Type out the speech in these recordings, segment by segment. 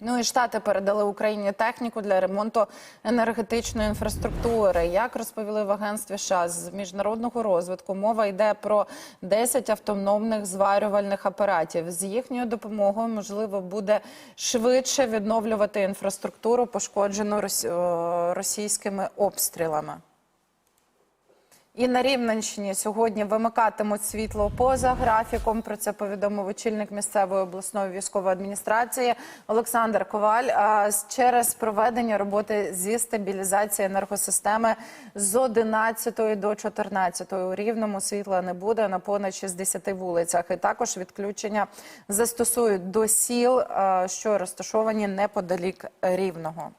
Ну і штати передали Україні техніку для ремонту енергетичної інфраструктури. Як розповіли в агентстві США з міжнародного розвитку, мова йде про 10 автономних зварювальних апаратів. З їхньою допомогою можливо буде швидше відновлювати інфраструктуру, пошкоджену рос- російськими обстрілами. І на Рівненщині сьогодні вимикатимуть світло поза графіком. Про це повідомив очільник місцевої обласної військової адміністрації Олександр Коваль. А через проведення роботи зі стабілізації енергосистеми з 11 до 14 у рівному світла не буде на понад 60 вулицях. І також відключення застосують до сіл, що розташовані неподалік рівного.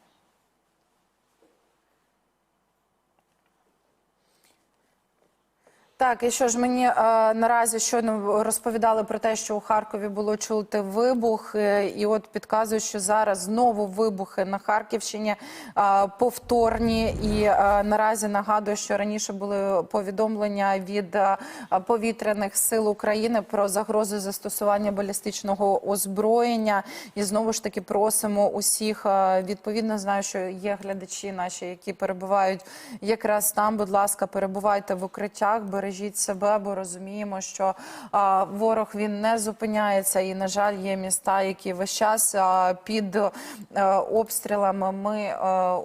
Так, і що ж мені е, наразі щойно розповідали про те, що у Харкові було чути вибух, е, і от підказують, що зараз знову вибухи на Харківщині е, повторні. І е, наразі нагадую, що раніше були повідомлення від е, повітряних сил України про загрозу застосування балістичного озброєння. І знову ж таки просимо усіх е, відповідно знаю, що є глядачі наші, які перебувають якраз там. Будь ласка, перебувайте в укриттях, бережіть себе, бо розуміємо, що а, ворог він не зупиняється, і на жаль, є міста, які весь час а, під е, обстрілами. Ми е,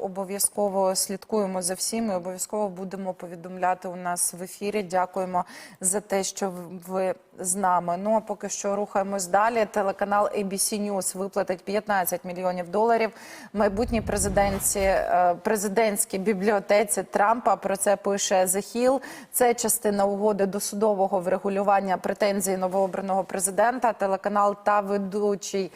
обов'язково слідкуємо за всім. і Обов'язково будемо повідомляти у нас в ефірі. Дякуємо за те, що ви з нами. Ну а поки що рухаємось далі. Телеканал ABC News виплатить 15 мільйонів доларів майбутній президентці е, президентській бібліотеці Трампа. Про це пише The Hill. Це частина угоди до судового врегулювання претензій новообраного президента. Телеканал та ведучий